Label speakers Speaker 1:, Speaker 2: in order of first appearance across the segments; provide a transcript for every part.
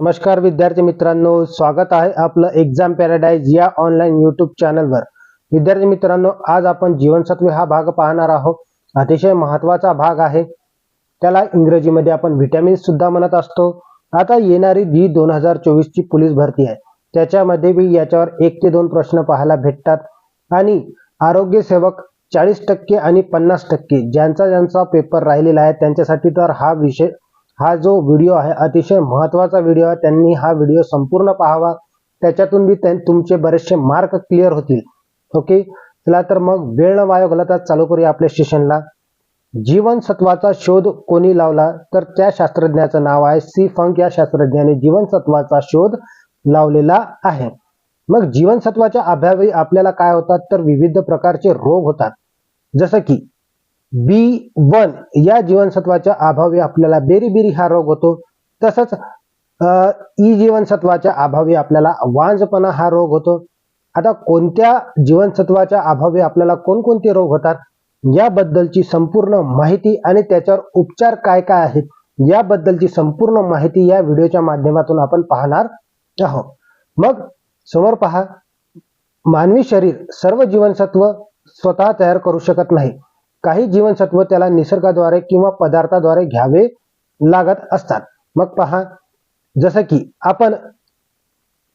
Speaker 1: नमस्कार विद्यार्थी मित्रांनो. स्वागत आहे आपलं एक्झाम पॅराडाईज या ऑनलाईन युट्यूब चॅनलवर विद्यार्थी मित्रांनो आज आपण जीवनसत्वे हा भाग पाहणार आहोत. अतिशय महत्त्वाचा भाग आहे. त्याला इंग्रजीमध्ये आपण व्हिटॅमिन सुद्धा म्हणत असतो. आता येणारी जी दोन हजार चोवीसची पोलीस भरती आहे त्याच्यामध्ये बी याच्यावर एक ते दोन प्रश्न पाहायला भेटतात. आणि आरोग्य सेवक चाळीस टक्के आणि पन्नास टक्के ज्यांचा ज्यांचा पेपर राहिलेला आहे त्यांच्यासाठी तर हा विषय हा जो व्हिडिओ आहे अतिशय महत्त्वाचा व्हिडिओ आहे. त्यांनी हा व्हिडिओ संपूर्ण पाहावा. त्याच्यातून बी त्यां- तुमचे बरेचसे मार्क क्लिअर होतील. ओके चला तर मग वेळ न वाया घालवता चालू करूया आपल्या सेशनला जीवनसत्वाचा शोध कोणी लावला? तर त्या शास्त्रज्ञाचं नाव आहे सी. फंक. या शास्त्रज्ञाने जीवनसत्वाचा शोध लावलेला आहे. मग जीवनसत्वाच्या अभावी आपल्याला काय होतात? तर विविध प्रकारचे रोग होतात. जसं की बी वन या जीवनसत्वाच्या अभावी आपल्याला बेरीबेरी हा रोग होतो. तसंच ई जीवनसत्वाच्या अभावी आपल्याला वांजपणा हा रोग होतो. आता कोणत्या जीवनसत्वाच्या अभावी आपल्याला कोणकोणते रोग होतात? याबद्दलची संपूर्ण माहिती आणि त्याच्यावर उपचार काय काय आहेत? याबद्दलची संपूर्ण माहिती या व्हिडिओच्या माध्यमातून आपण पाहणार आहोत. मग समोर पहा. मानवी शरीर सर्व जीवनसत्व स्वतः तयार करू शकत नाही. काही जीवनसत्व त्याला निसर्गाद्वारे किंवा पदार्थाद्वारे घ्यावे लागत असतात. मग पहा जसं की आपण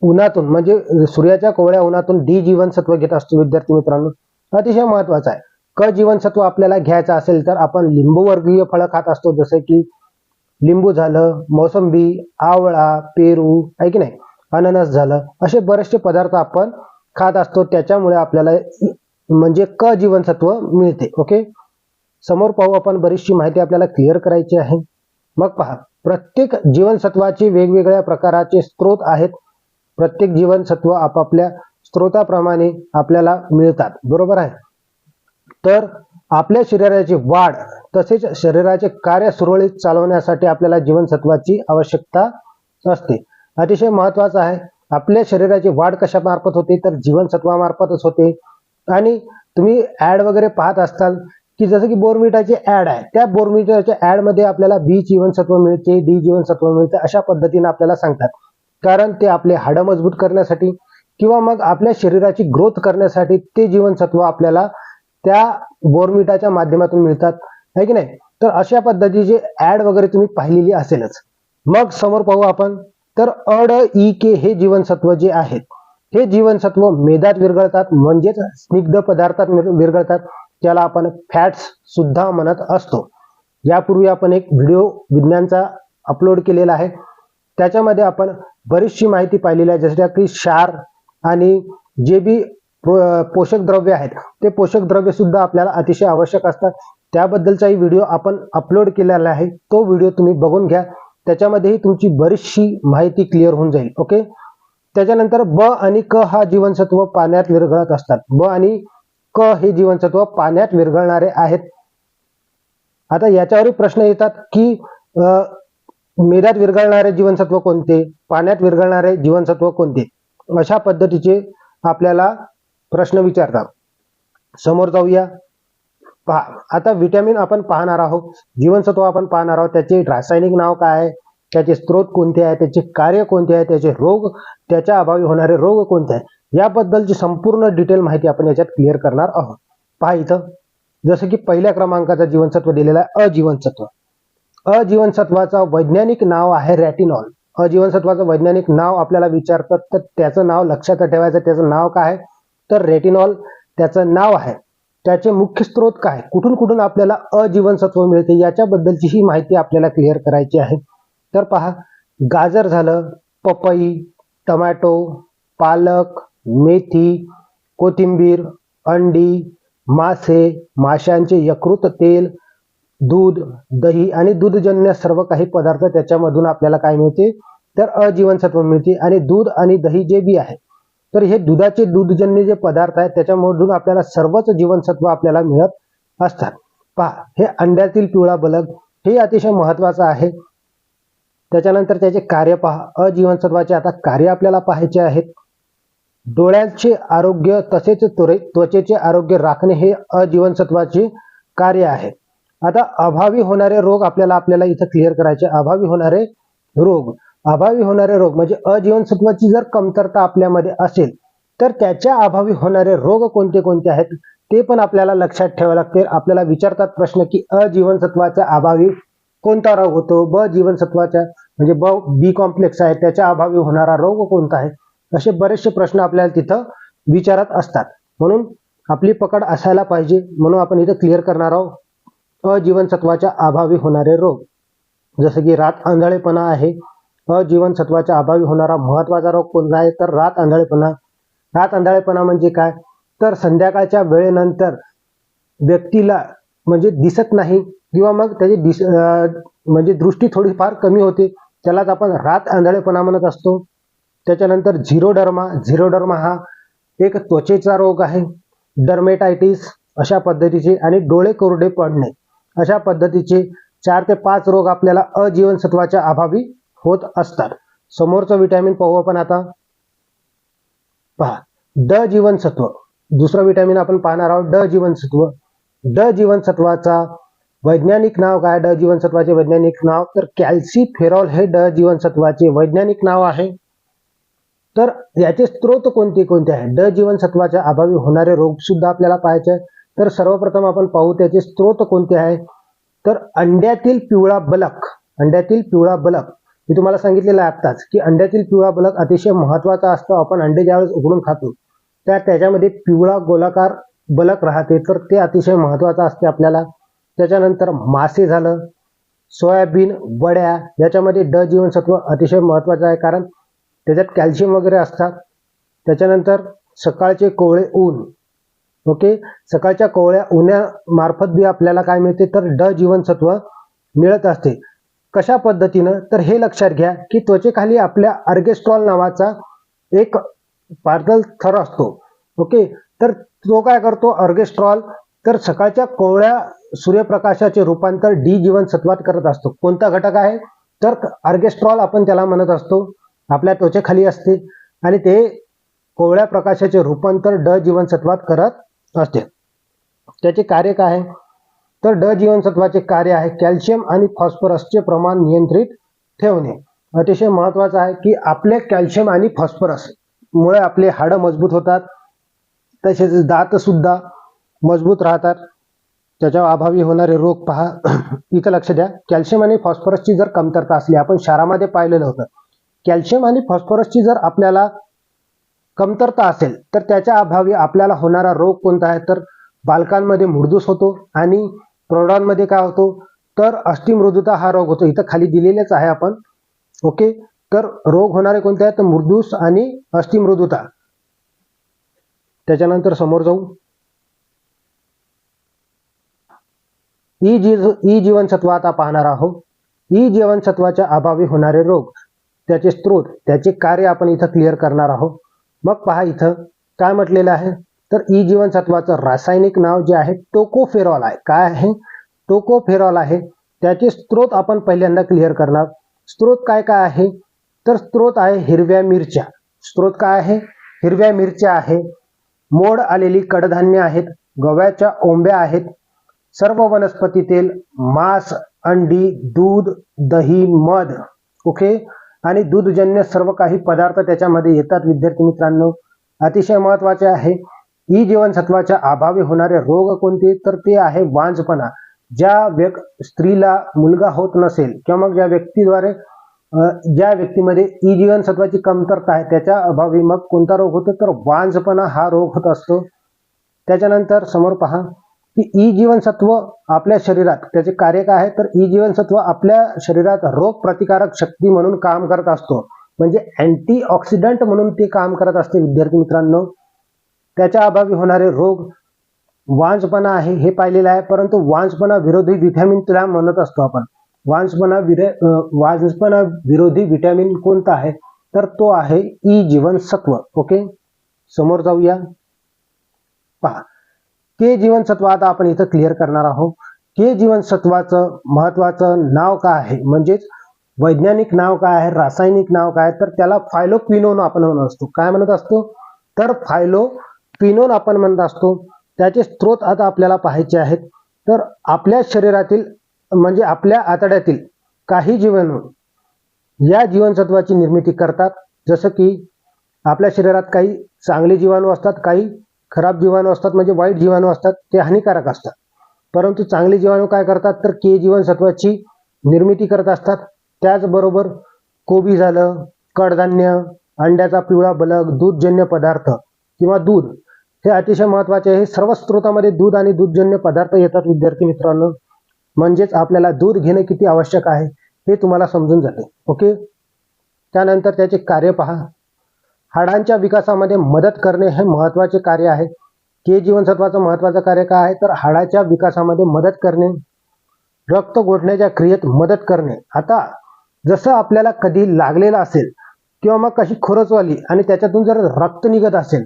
Speaker 1: उन्हातून म्हणजे सूर्याच्या कोवळ्या उन्हातून डी जीवनसत्व घेत असतो विद्यार्थी मित्रांनो. अतिशय महत्वाचं आहे. क जीवनसत्व आपल्याला घ्यायचं असेल तर आपण लिंबूवर्गीय फळं खात असतो जसं की लिंबू झालं मोसंबी आवळा पेरू आहे की नाही? अननस झालं असे बरेचसे पदार्थ आपण खात असतो. त्याच्यामुळे आपल्याला म्हणजे क जीवनसत्व मिळते ओके? समोर पाहू आपण बरीचशी माहिती आपल्याला क्लिअर करायची आहे. मग पहा प्रत्येक जीवनसत्वाची वेगवेगळ्या प्रकाराचे स्रोत आहेत. प्रत्येक जीवनसत्व आपापल्या स्रोताप्रमाणे आपल्याला मिळतात बरोबर आहे? तर आपल्या शरीराची वाढ तसेच शरीराचे कार्य सुरळीत चालवण्यासाठी आपल्याला जीवनसत्वाची आवश्यकता असते. अतिशय महत्वाचं आहे आपल्या शरीराची वाढ कशामार्फत होते? तर जीवनसत्वामार्फतच होते. आणि तुम्ही ॲड वगैरे पाहत असताल की जसं की बोरमिटाची ॲड आहे. त्या बोरमिटाच्या ॲडमध्ये आपल्याला बी जीवनसत्व मिळते डी जीवनसत्व मिळते अशा पद्धतीने आपल्याला सांगतात. कारण ते आपले हाडं मजबूत करण्यासाठी किंवा मग आपल्या शरीराची ग्रोथ करण्यासाठी ते जीवनसत्व आपल्याला त्या बोरमिटाच्या माध्यमातून मिळतात. आहे की नाही? तर अशा पद्धतीचे ॲड वगैरे तुम्ही पाहिलेली असेलच. मग समोर पाहू आपण. तर अड ई के हे जीवनसत्व जे आहेत हे जीवनसत्व मेदात विरघळतात म्हणजेच स्निग्ध पदार्थात विर- विरघळतात त्याला आपण फॅट्स सुद्धा म्हणत असतो. यापूर्वी आपण एक व्हिडिओ विज्ञानचा अपलोड केलेला आहे. त्याच्यामध्ये आपण बरीचशी माहिती पाहिलेली आहे जसं की क्षार आणि जे बी पो- पोषक द्रव्य आहेत ते पोषक द्रव्य सुद्धा आपल्याला अतिशय आवश्यक असतात. त्याबद्दलचाही व्हिडिओ आपण अपलोड केलेला आहे. तो व्हिडिओ तुम्ही बघून घ्या. त्याच्यामध्येही तुमची बरीचशी माहिती क्लिअर होऊन जाईल. ओके त्याच्यानंतर ब आणि क हा जीवनसत्व पाण्यात विरघळत असतात. ब आणि क हे जीवनसत्व पाण्यात विरघळणारे आहेत. आता याच्यावरही प्रश्न येतात की अ, मेदात विरघळणारे जीवनसत्व कोणते? पाण्यात विरघळणारे जीवनसत्व कोणते? अशा पद्धतीचे आपल्याला प्रश्न विचारतात. समोर जाऊया. पहा आता विटॅमिन आपण पाहणार आहोत. जीवनसत्व आपण पाहणार आहोत. त्याचे रासायनिक नाव काय आहे? त्याचे स्रोत कोणते आहे त्याचे कार्य कोणते आहे त्याचे रोग त्याच्या अभावी होणारे रोग कोणते आहे याबद्दलची संपूर्ण डिटेल माहिती आपण याच्यात क्लिअर करणार आहोत. पहा इथं जसं की पहिल्या क्रमांकाचा जीवनसत्व दिलेला आहे अजीवनसत्व. अजीवनसत्वाचं वैज्ञानिक नाव आहे रॅटिनॉल अजीवनसत्वाचं वैज्ञानिक नाव आपल्याला विचारतात तर त्याचं नाव लक्षात ठेवायचं त्याचं नाव काय आहे? तर रेटिनॉल त्याचं नाव आहे. त्याचे मुख्य स्रोत काय कुठून कुठून आपल्याला अजीवनसत्व मिळते? याच्याबद्दलची ही माहिती आपल्याला क्लिअर करायची आहे. तर पहा गाजर झालं पपई टमॅटो पालक मेथी कोथिंबीर अंडी मासे माशांचे यकृत तेल दूध दही आणि दूधजन्य सर्व काही पदार्थ त्याच्यामधून आपल्याला काय मिळते? तर अजीवनसत्व मिळते आणि दूध आणि दही जे बी आहे. तर हे दुधाचे दूधजन्य जे पदार्थ आहेत त्याच्यामधून आपल्याला सर्वच जीवनसत्व आपल्याला मिळत असतात. पहा हे अंड्यातील पिवळा बलक हे अतिशय महत्वाचं आहे. त्याच्यानंतर त्याचे कार्य पहा. अजीवनसत्वाचे आता कार्य आपल्याला पाहायचे आहेत. डोळ्यांचे आरोग्य तसेच त्वरे- त्वचेचे आरोग्य राखणे हे अजीवनसत्वाचे कार्य आहे. आता अभावी होणारे रोग आपल्याला आपल्याला इथं क्लिअर करायचे. अभावी होणारे रोग. अभावी होणारे रोग म्हणजे अजीवनसत्वाची जर कमतरता आपल्यामध्ये असेल तर त्याच्या अभावी होणारे रोग कोणते कोणते आहेत? ते पण आपल्याला लक्षात ठेवावे लागते. आपल्याला विचारतात प्रश्न की अजीवनसत्वाच्या अभावी कोणता रोग होतो? ब जीवनसत्वाच्या म्हणजे ब बी कॉम्प्लेक्स आहे त्याच्या अभावी होणारा रोग कोणता आहे? असे बरेचसे प्रश्न आपल्याला तिथं विचारत असतात. म्हणून आपली पकड असायला पाहिजे म्हणून आपण इथं क्लिअर करणार आहोत. अजीवनसत्वाच्या अभावी होणारे रोग. जसं की रात आंधळेपणा आहे. अजीवनसत्वाच्या अभावी होणारा महत्त्वाचा रोग कोणता आहे? तर रात आंधळेपणा. रात आंधळेपणा म्हणजे काय? तर संध्याकाळच्या वेळेनंतर व्यक्तीला म्हणजे दिसत नाही. किंवा मग त्याची डिस म्हणजे दृष्टी थोडीफार कमी होते. त्यालाच आपण रात आंधळेपणा म्हणत असतो. त्याच्यानंतर झिरो डर्मा झिरो डर्मा हा एक त्वचेचा रोग आहे. डर्मेटायटिस अशा पद्धतीचे आणि डोळे कोरडे पडणे अशा पद्धतीचे चार ते पाच रोग आपल्याला अजीवनसत्वाच्या अभावी होत असतात. समोरचं विटॅमिन पाहू आपण आता. पहा ड जीवनसत्व. दुसरं विटॅमिन आपण पाहणार आहोत ड जीवनसत्व. ड जीवनसत्वाचा वैज्ञानिक नाव काय? ड जीवनसत्वाचे वैज्ञानिक नाव? तर कॅल्सिफेरॉल हे ड जीवनसत्वाचे वैज्ञानिक नाव आहे. तर याचे स्त्रोत कोणते कोणते आहे? ड जीवनसत्वाच्या अभावी होणारे रोग सुद्धा आपल्याला पाहायचे तर सर्वप्रथम आपण पाहू त्याचे स्त्रोत कोणते आहे. तर अंड्यातील पिवळा बलक अंड्यातील पिवळा बलक. मी तुम्हाला सांगितलेलं आहे आत्ताच की अंड्यातील पिवळा बलक अतिशय महत्त्वाचा असतो. आपण अंडे ज्यावेळेस उघडून खातो त्या त्याच्यामध्ये पिवळा गोलाकार बलक राहते. तर ते अतिशय महत्वाचं असते आपल्याला. त्याच्यानंतर मासे झालं सोयाबीन वड्या याच्यामध्ये ड जीवनसत्व अतिशय महत्त्वाचं आहे कारण त्याच्यात कॅल्शियम वगैरे असतात. त्याच्यानंतर सकाळचे कोवळे ऊन ओके? सकाळच्या कोवळ्या उन्हामार्फत बी आपल्याला काय मिळते? तर ड जीवनसत्व मिळत असते. कशा पद्धतीनं? तर हे लक्षात घ्या की त्वचेखाली आपल्या अर्गेस्ट्रॉल नावाचा एक पार्दल थर असतो ओके? तर तो काय करतो? अर्गेस्ट्रॉल तर सकाळच्या कोवळ्या सूर्यप्रकाशाचे रूपांतर डी जीवनसत्वात करत असतो. कोणता घटक आहे? तर आर्गेस्ट्रॉल आपण त्याला म्हणत असतो. आपल्या त्वचेखाली असते. आणि ते कोवळ्या प्रकाशाचे रूपांतर ड जीवनसत्वात करत असते. त्याचे कार्य काय आहे? तर ड जीवनसत्वाचे कार्य आहे कॅल्शियम आणि फॉस्फरसचे प्रमाण नियंत्रित ठेवणे. अतिशय महत्वाचं आहे की आपले कॅल्शियम आणि फॉस्फरस मुळे आपले हाडं मजबूत होतात. तसेच दात सुद्धा मजबूत राहतात. त्याच्या अभावी होणारे रोग पहा. इथं लक्ष द्या. कॅल्शियम आणि फॉस्फरसची जर कमतरता असली आपण शारामध्ये पाहिलेलं होतं. कॅल्शियम आणि फॉस्फरसची जर आपल्याला कमतरता असेल तर त्याच्या अभावी आपल्याला होणारा रोग कोणता आहे? तर बालकांमध्ये मृदूस होतो आणि प्रौढांमध्ये काय होतो? तर अष्टिमृदुता हा रोग होतो. इथं खाली दिलेलेच आहे आपण. ओके? तर रोग होणारे कोणते आहेत? तर मृदूस आणि अष्टिमृदुता त्याच्यानंतर समोर जाऊ. ई जी ई जीवनसत्व आता पाहणार आहोत. ई जीवनसत्वाच्या अभावी होणारे रोग त्याचे स्त्रोत त्याचे कार्य आपण इथं क्लिअर करणार आहोत. मग पहा इथं काय म्हटलेलं आहे? तर ई जीवनसत्वाचं रासायनिक नाव जे आहे टोकोफेरॉल आहे. काय आहे? टोकोफेरॉल आहे. त्याचे स्त्रोत आपण पहिल्यांदा क्लिअर करणार. स्त्रोत काय काय आहे? तर स्त्रोत आहे हिरव्या मिरच्या. स्त्रोत काय आहे? हिरव्या मिरच्या आहे मोड आलेली कडधान्य आहेत. गव्याच्या ओंब्या आहेत. सर्व वनस्पती तेल मांस अंडी दूध दही मध ओके? आणि दूधजन्य सर्व काही पदार्थ त्याच्यामध्ये येतात. विद्यार्थी मित्रांनो अतिशय महत्त्वाचे आहे. ई जीवनसत्वाच्या अभावी होणारे रोग कोणते? तर ते आहे वांजपणा. ज्या व्यक् स्त्रीला मुलगा होत नसेल किंवा मग ज्या व्यक्तीद्वारे ज्या व्यक्तीमध्ये ई जीवनसत्वाची कमतरता आहे त्याच्या अभावी मग कोणता रोग होतो? तर वांजपणा हा रोग होत असतो. त्याच्यानंतर समोर पहा. की ई जीवनसत्व आपल्या शरीरात त्याचे कार्य काय आहे? तर ई जीवनसत्व आपल्या शरीरात रोग प्रतिकारक शक्ती म्हणून काम करत असतो. म्हणजे अँटी ऑक्सिडंट म्हणून ते काम करत असते विद्यार्थी मित्रांनो. त्याच्या अभावी होणारे रोग वांजपणा आहे हे पाहिलेलं आहे. परंतु वांजपणा विरोधी व्हिटॅमिन तुला म्हणत असतो आपण. वांजपणा विरे वांजपणा विरोधी व्हिटॅमिन कोणता आहे? तर तो आहे ई जीवनसत्व. ओके? समोर जाऊया. पहा. के जीवनसत्व आता आपण इथं क्लिअर करणार आहोत. के जीवनसत्वाचं महत्वाचं नाव काय आहे? म्हणजेच वैज्ञानिक नाव काय आहे? रासायनिक नाव काय तर त्याला फायलोक्विनोन आपण म्हणत असतो. काय म्हणत असतो? तर फायलोक्विनोन आपण म्हणत असतो. त्याचे स्त्रोत आता आपल्याला पाहायचे आहेत. तर आपल्या शरीरातील म्हणजे आपल्या आतड्यातील काही जीवाणू या जीवनसत्वाची निर्मिती करतात. जसं की आपल्या शरीरात काही चांगले जीवाणू असतात काही खराब जीवाणू असतात म्हणजे वाईट जीवाणू असतात ते हानिकारक असतात. परंतु चांगले जीवाणू काय करतात? तर के जीवनसत्वाची निर्मिती करत असतात. त्याचबरोबर कोबी झालं कडधान्य अंड्याचा पिवळा बलग दूधजन्य पदार्थ किंवा दूध हे अतिशय महत्त्वाचे आहे. सर्व स्रोतामध्ये दूध आणि दूधजन्य पदार्थ येतात विद्यार्थी मित्रांनो. म्हणजेच आपल्याला दूध घेणे किती आवश्यक आहे हे तुम्हाला समजून जाते. ओके? त्यानंतर त्याचे कार्य पहा. हाडांच्या विकासामध्ये मदत करणे हे महत्त्वाचे कार्य आहे. के जीवनसत्वाचं महत्त्वाचं कार्य काय आहे? तर हाडाच्या विकासामध्ये मदत करणे रक्त गोठण्याच्या क्रियेत मदत करणे. आता जसं आपल्याला कधी लागलेलं असेल किंवा मग कशी खरंचवाली आणि त्याच्यातून जर रक्त निघत असेल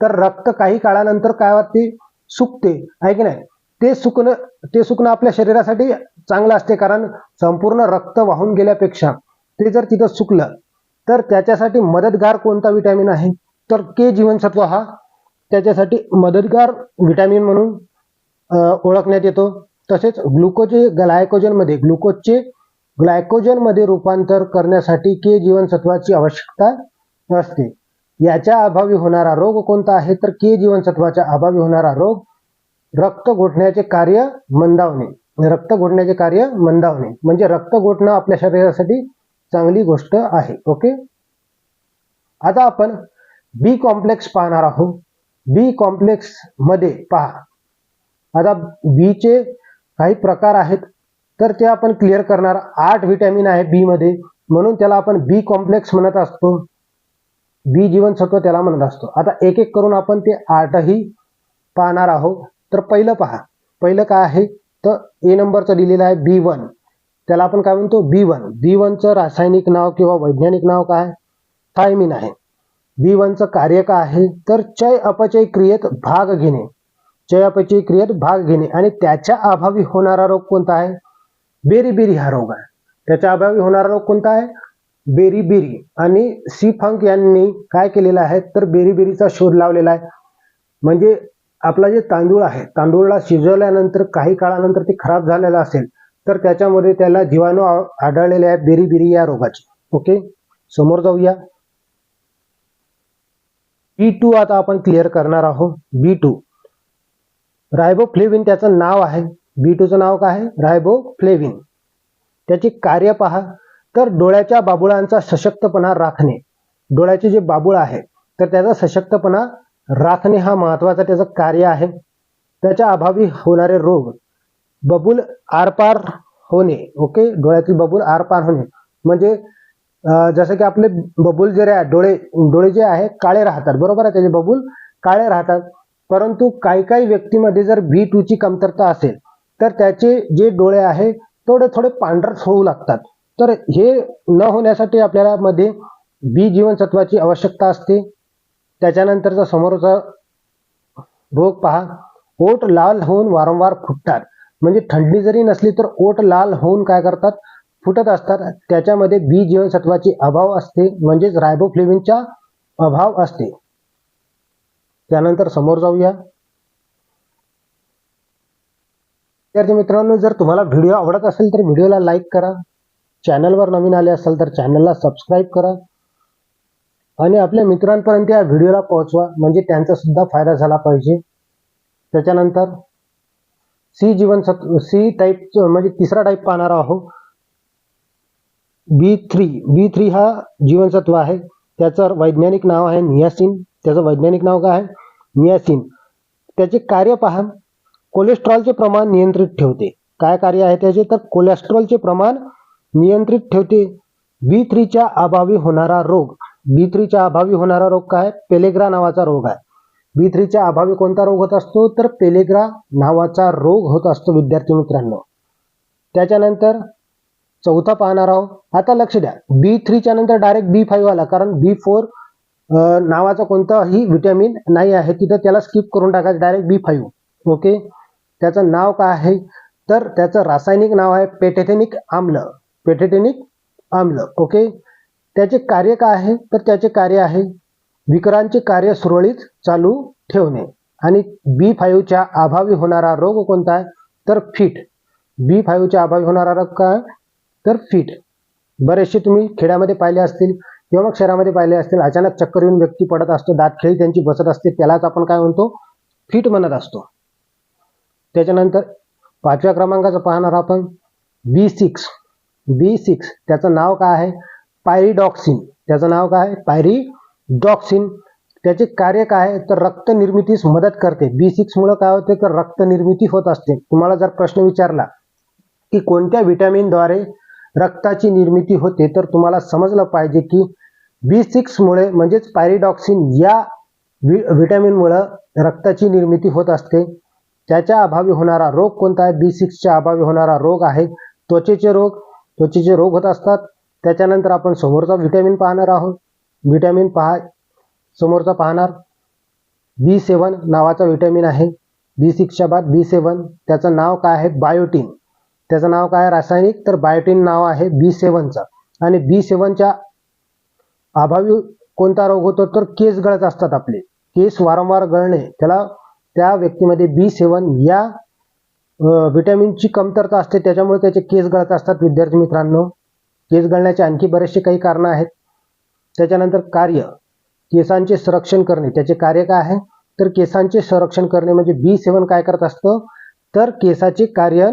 Speaker 1: तर रक्त काही काळानंतर काय वाटते? सुकते. आहे की नाही? ते सुकणं ते सुकणं आपल्या शरीरासाठी चांगलं असते. कारण संपूर्ण रक्त वाहून गेल्यापेक्षा ते जर तिथं सुकलं तर त्याच्यासाठी मदतगार कोणता विटॅमिन आहे? तर के जीवनसत्व हा त्याच्यासाठी मदतगार विटॅमिन म्हणून ओळखण्यात येतो. तसेच ग्लुकोज ग्लायकोजनमध्ये ग्लुकोजचे ग्लायकोजनमध्ये रूपांतर करण्यासाठी के जीवनसत्वाची आवश्यकता असते. याच्या अभावी होणारा रोग कोणता आहे? तर के जीवनसत्वाच्या अभावी होणारा रोग रक्त गोठण्याचे कार्य मंदावणे. रक्त गोठण्याचे कार्य मंदावणे. म्हणजे रक्त गोठणं आपल्या शरीरासाठी चांगली गोष्ट आहे. ओके? आता आपण बी कॉम्प्लेक्स पाहणार आहोत. बी कॉम्प्लेक्समध्ये पहा. आता बीचे काही प्रकार आहेत. तर ते आपण क्लिअर करणार. आठ व्हिटॅमिन आहे बी मध्ये. म्हणून त्याला आपण बी कॉम्प्लेक्स म्हणत असतो. बी जीवनसत्व त्याला म्हणत असतो. आता एक एक करून आपण ते आठही पाहणार आहोत. तर पहिलं पहा. पहिलं काय आहे? तर ए नंबरचं दिलेलं आहे बी वन त्याला आपण काय म्हणतो? बी वन बी वनचं रासायनिक नाव किंवा वैज्ञानिक नाव काय? थायमिन आहे. बी वनचं कार्य काय आहे? तर चय अपचय क्रियेत भाग घेणे. चय अपचय क्रियेत भाग घेणे. आणि त्याच्या अभावी होणारा रोग कोणता आहे? बेरीबेरी हा रोग आहे. त्याच्या अभावी होणारा रोग कोणता आहे? बेरीबेरी. आणि सी फंक यांनी काय केलेलं आहे? तर बेरीबेरीचा शोध लावलेला आहे. म्हणजे आपला जे तांदूळ आहे तांदूळला शिजवल्यानंतर काही काळानंतर ते खराब झालेलं असेल. तर त्याच्यामध्ये त्याला जीवाणू आढळलेले आहेत बेरीबेरी या रोगाचे. ओके समोर जाऊया. बी टू आता आपण क्लिअर करणार आहोत. बी टू रायबोफ्लेविन त्याचं नाव आहे. बी टूचं नाव काय आहे? रायबोफ्लेविन. त्याचे कार्य पहा. तर डोळ्याच्या बाबुळांचा सशक्तपणा राखणे. डोळ्याचे जे बाबुळ आहे तर त्याचा सशक्तपणा राखणे हा महत्त्वाचा त्याचं कार्य आहे. त्याच्या अभावी होणारे रोग. बबूल आरपार होणे ओके डोळ्यातील बबूल आरपार होणे. म्हणजे जसं की आपले बबूल जे आहे डोळे डोळे जे आहे काळे राहतात. बरोबर आहे त्याचे बबूल? काळे राहतात. परंतु काही काही व्यक्तीमध्ये जर बी टूची कमतरता असेल तर त्याचे जे डोळे आहे थोडे थोडे पांढरट होऊ लागतात. तर हे न होण्यासाठी आपल्याला मध्ये बी जीवनसत्वाची आवश्यकता असते. त्याच्यानंतरचा समोरचा रोग पहा. ओठ लाल होऊन वारंवार फुटतात. म्हणजे थंडी जरी नसली तर ओट लाल होऊन काय करतात? फुटत असतात. त्याच्यामध्ये बी जीवनसत्वाची अभाव असते. म्हणजेच रायबोफ्लेविनचा अभाव असते. त्यानंतर समोर जाऊया. विद्यार्थी मित्रांनो जर तुम्हाला व्हिडिओ आवडत असेल तर व्हिडिओला लाईक करा. चॅनलवर नवीन आले असाल तर चॅनलला सबस्क्राईब करा. आणि आपल्या मित्रांपर्यंत या व्हिडिओला पोहोचवा. म्हणजे त्यांचा सुद्धा फायदा झाला पाहिजे. त्याच्यानंतर सी जीवनसत्व सी टाईप म्हणजे तिसरा टाईप पाहणार आहोत. बी थ्री बी थ्री हा जीवनसत्व आहे. त्याचं वैज्ञानिक नाव आहे नियासिन. त्याचं वैज्ञानिक नाव काय आहे? नियासिन. त्याचे कार्य पहा. कोलेस्ट्रॉलचे प्रमाण नियंत्रित ठेवते. काय कार्य आहे त्याचे? तर कोलेस्ट्रॉलचे प्रमाण नियंत्रित ठेवते. बी थ्रीच्या अभावी होणारा रोग. बी थ्रीच्या अभावी होणारा रोग काय? पेलेग्रा नावाचा रोग आहे. बी थ्रीच्या अभावी कोणता रोग होत असतो? तर पेलेग्रा नावाचा रोग होत असतो विद्यार्थी मित्रांनो. त्याच्यानंतर चौथा पाहणार आहोत. आता लक्ष द्या. बी थ्रीच्या नंतर डायरेक्ट बी फाईव्ह आला. कारण बी फोर नावाचा कोणताही विटॅमिन नाही आहे. तिथं त्याला स्किप करून टाकायचं. डायरेक्ट बी फाईव्ह ओके त्याचं नाव काय आहे? तर त्याचं रासायनिक नाव आहे पेटेथेनिक आम्ल. पेटेथेनिक आम्ल. ओके त्याचे कार्य काय आहे? तर त्याचे कार्य आहे विकरांचे कार्य सुरळीत चालू ठेवणे. आणि बी फाईव्हच्या अभावी होणारा रोग कोणता आहे? तर फिट. बी फाईव्हच्या अभावी होणारा रोग काय? तर फिट. बरेचसे तुम्ही खेड्यामध्ये पाहिले असतील किंवा मग शहरामध्ये पाहिले असतील अचानक चक्कर येऊन व्यक्ती पडत असतो दातखिळी त्यांची बसत असते त्यालाच आपण काय म्हणतो? फिट म्हणत असतो. त्याच्यानंतर पाचव्या क्रमांकाचं पाहणार आपण. बी सिक्स बी सिक्स त्याचं नाव काय आहे? पायरीडॉक्सिन. त्याचं नाव काय आहे? पायरी डॉक्सिन. त्याचे कार्य काय आहे? तर रक्त निर्मितीस मदत करते. बी सिक्समुळं काय होते? तर रक्त निर्मिती होत असते. तुम्हाला जर प्रश्न विचारला की कोणत्या व्हिटॅमिनद्वारे रक्ताची निर्मिती होते तर तुम्हाला समजलं पाहिजे की बी सिक्समुळे म्हणजेच पायरिडॉक्सिन या वि व्हिटॅमिनमुळं रक्ताची निर्मिती होत असते. त्याच्या अभावी होणारा रोग कोणता आहे? बी सिक्सच्या अभावी होणारा रोग आहे त्वचेचे रोग. त्वचेचे रोग होत असतात. त्याच्यानंतर आपण समोरचा व्हिटॅमिन पाहणार आहोत. व्हिटॅमिन पहा समोरचा पाहणार. बी सेवन नावाचा व्हिटॅमिन आहे. बी सिक्सच्या बाद बी सेवन त्याचं नाव काय आहे? बायोटीन त्याचं नाव काय आहे? रासायनिक तर बायोटीन नाव आहे बी सेवनचं आणि बी सेवनच्या अभावी कोणता रोग होतो? तर केस गळत असतात आपले. केस वारंवार गळणे. त्याला त्या व्यक्तीमध्ये बी सेवन या व्हिटॅमिनची कमतरता असते. त्याच्यामुळे त्याचे केस गळत असतात. विद्यार्थी मित्रांनो केस गळण्याचे आणखी बरेचसे काही कारणं आहेत. त्याच्यानंतर कार्य. केसांचे संरक्षण करणे. त्याचे कार्य काय आहे? तर केसांचे संरक्षण करणे म्हणजे बी सेवन काय करत असतं? तर केसाचे कार्य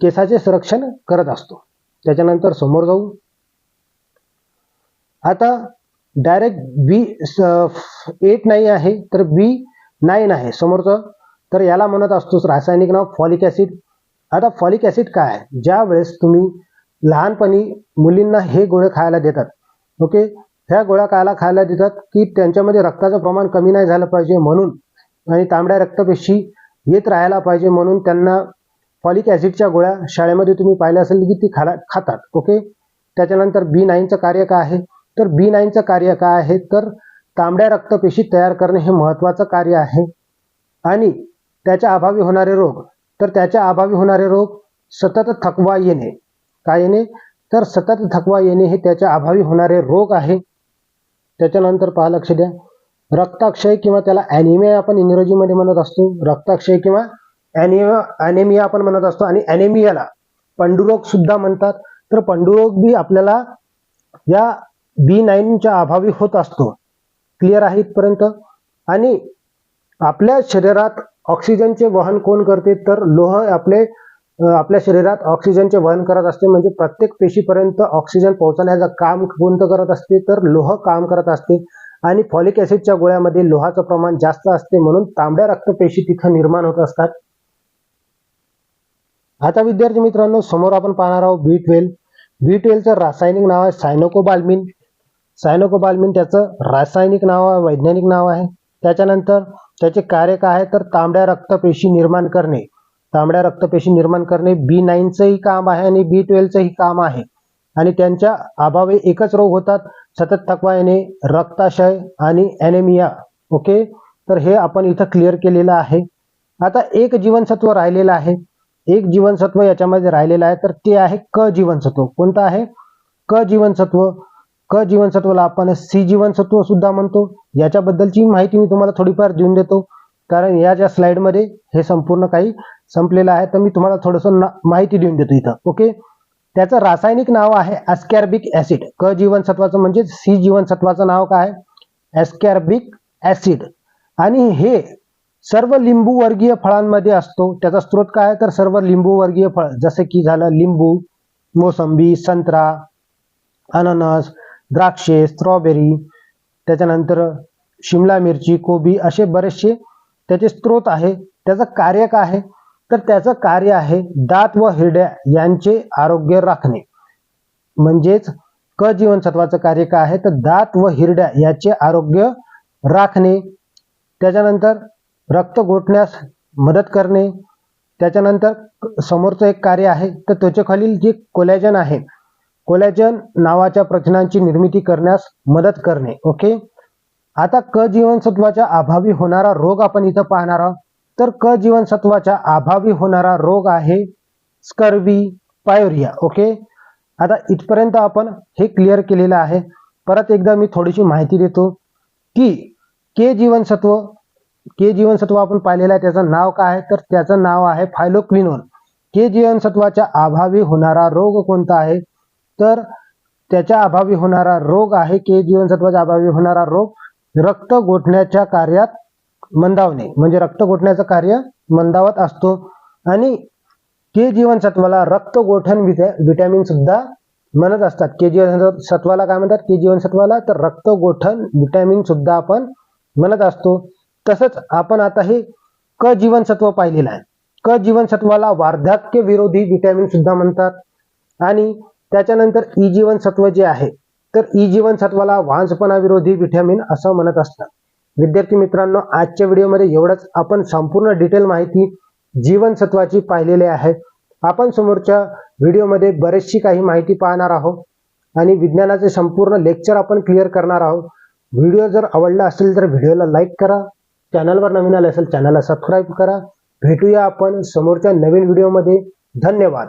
Speaker 1: केसाचे संरक्षण करत असतो. त्याच्यानंतर समोर जाऊ. आता डायरेक्ट बी एट नाही आहे. तर बी नाईन आहे. समोरचं. तर याला म्हणत असतो रासायनिक नाव फॉलिक ॲसिड आता फॉलिक ॲसिड काय? आहे ज्या वेळेस तुम्ही लहानपणी मुलींना हे गोळे खायला देतात ओके? ह्या गोळ्या कायला खायला देतात की त्यांच्यामध्ये रक्ताचं प्रमाण कमी नाही झालं पाहिजे म्हणून आणि तांबड्या रक्तपेशी येत राहायला पाहिजे म्हणून त्यांना फॉलिक ॲसिडच्या गोळ्या शाळेमध्ये तुम्ही पाहिल्या असेल की ती खाला खातात ओके? त्याच्यानंतर बी नाईनचं कार्य काय आहे? तर बी नाईनचं कार्य काय आहे? तर तांबड्या रक्तपेशी तयार करणे हे महत्त्वाचं कार्य आहे. आणि त्याच्या अभावी होणारे रोग तर त्याच्या अभावी होणारे रोग सतत थकवा येणे. काय येणे? तर सतत थकवा येणे हे त्याच्या अभावी होणारे रोग आहे. त्याच्यानंतर पहा लक्ष द्या. रक्ताक्षय किंवा त्याला ॲनिमिया आपण इंग्रजीमध्ये म्हणत असतो. रक्ताक्षय किंवा ॲनिमिया ॲनेमिया आपण म्हणत असतो. आणि ॲनेमियाला पंडुरोग सुद्धा म्हणतात. तर पंडुरोग बी आपल्याला या बी नाईनच्या अभावी होत असतो. क्लिअर आहे इथपर्यंत? आणि आपल्या शरीरात ऑक्सिजनचे वहन कोण करते? तर लोह आपले आपल्या शरीरात ऑक्सिजनचे वहन करत असते. म्हणजे प्रत्येक पेशीपर्यंत ऑक्सिजन पोहोचण्याचं काम कोणतं करत असते. तर लोह काम करत असते. आणि फॉलिक ॲसिडच्या गोळ्यामध्ये लोहाचं प्रमाण जास्त असते. म्हणून तांबड्या रक्तपेशी तिथं निर्माण होत असतात. आता विद्यार्थी मित्रांनो समोर आपण पाहणार आहोत बी ट्वेल्व बी ट्वेल्वचं रासायनिक नाव आहे सायनोकोबाल्मिन सायनोकोबाल्मिन त्याचं रासायनिक नाव आहे वैज्ञानिक नाव आहे. त्याच्यानंतर त्याचे कार्य काय आहे? तर तांबड्या रक्तपेशी निर्माण करणे. तांबड्या रक्तपेशी निर्माण करणे बी नाईनचंही काम आहे आणि बी ट्वेल्वचंही काम आहे. आणि त्यांच्या अभावे एकच रोग होतात सतत थकवा येणे रक्ताशय आणि ॲनेमिया ओके तर हे आपण इथं क्लिअर केलेलं आहे. आता एक जीवनसत्व राहिलेलं आहे. एक जीवनसत्व याच्यामध्ये राहिलेलं आहे तर ते आहे क जीवनसत्व. कोणतं आहे? क जीवनसत्व. क जीवनसत्वाला आपण सी जीवनसत्व सुद्धा म्हणतो. याच्याबद्दलची माहिती मी तुम्हाला थोडीफार देऊन देतो. कारण या ज्या स्लाइडमध्ये हे संपूर्ण काही संपलेलं आहे तर मी तुम्हाला थोडंसं माहिती देऊन देतो इथं ओके त्याचं रासायनिक नाव आहे ॲस्कॅर्बिक ॲसिड क जीवनसत्वाचं म्हणजे सी जीवनसत्वाचं नाव काय? ॲस्कॅर्बिक ॲसिड आणि हे सर्व लिंबूवर्गीय फळांमध्ये असतो. त्याचा स्रोत काय आहे? तर सर्व लिंबूवर्गीय फळ जसं की झालं लिंबू मोसंबी संत्रा अननस द्राक्षे स्ट्रॉबेरी त्याच्यानंतर शिमला मिरची कोबी असे बरेचसे त्याचे स्रोत आहे. त्याचं कार्य काय आहे? तर त्याचं कार्य आहे दात व हिरड्या यांचे आरोग्य राखणे. म्हणजेच क जीवनसत्वाचं कार्य काय आहे? तर दात व हिरड्या याचे आरोग्य राखणे. त्याच्यानंतर रक्त गोठण्यास मदत करणे. त्याच्यानंतर समोरचं एक कार्य आहे तर त्वचेखालील जे कोलॅजन आहे कोलॅजन नावाच्या प्रथिनांची निर्मिती करण्यास मदत करणे. ओके? आता क जीवनसत्वाच्या अभावी होणारा रोग आपण इथं पाहणार आहोत. तर क जीवनसत्वाच्या अभावी होणारा रोग आहे स्कर्वी पायोरिया ओके आता इथपर्यंत आपण हे क्लिअर केलेलं आहे. परत एकदा मी थोडीशी माहिती देतो की के जीवनसत्व के जीवनसत्व आपण पाहिलेलं आहे त्याचं नाव काय आहे? तर त्याचं नाव आहे फायलोक्विनोन के जीवनसत्वाच्या अभावी होणारा रोग कोणता आहे? तर त्याच्या अभावी होणारा रोग आहे के जीवनसत्वाच्या अभावी होणारा रोग रक्त गोठण्याच्या कार्यात मंदावणे. म्हणजे रक्त गोठण्याचं कार्य मंदावत असतो. आणि के जीवनसत्वाला रक्त गोठण विटॅमिन सुद्धा म्हणत असतात. के जीवन सत्वाला काय म्हणतात? के जीवनसत्वाला तर रक्त गोठण विटॅमिन सुद्धा आपण म्हणत असतो. तसंच आपण आता हे क जीवनसत्व पाहिलेलं आहे. क जीवनसत्वाला वार्धक्य विरोधी विटॅमिन सुद्धा म्हणतात. आणि त्याच्यानंतर ई जीवनसत्व जे आहे तर ई जीवनसत्वाला वांसपणा विरोधी विटॅमिन असं म्हणत असतात. विद्यार्थी मित्रांनो आजच्या व्हिडिओमध्ये एवढंच. आपण संपूर्ण डिटेल माहिती जीवनसत्वाची पाहिलेली आहे. आपण समोरच्या व्हिडिओमध्ये बरेचशी काही माहिती पाहणार आहोत आणि विज्ञानाचे संपूर्ण लेक्चर आपण क्लिअर करणार आहोत. व्हिडिओ जर आवडला असेल तर व्हिडिओला लाईक करा. चॅनलवर नवीन आले असेल चॅनलला सबस्क्राईब करा. भेटूया आपण समोरच्या नवीन व्हिडिओमध्ये. धन्यवाद.